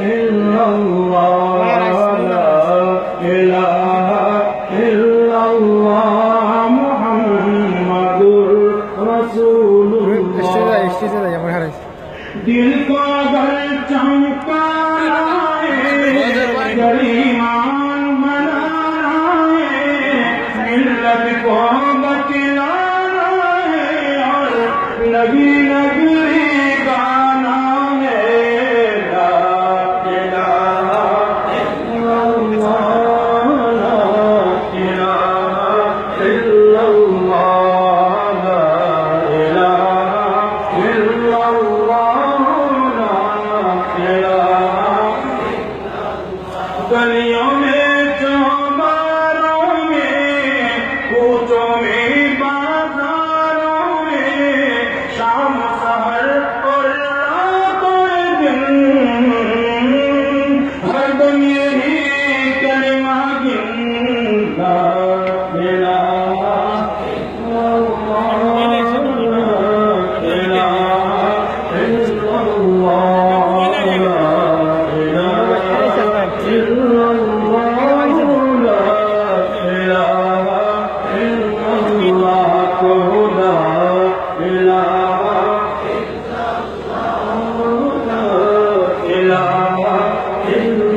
إلا الله لا إله إلا الله محمد رسول الله دل کو اگر چمکا لائے گریمہ يوم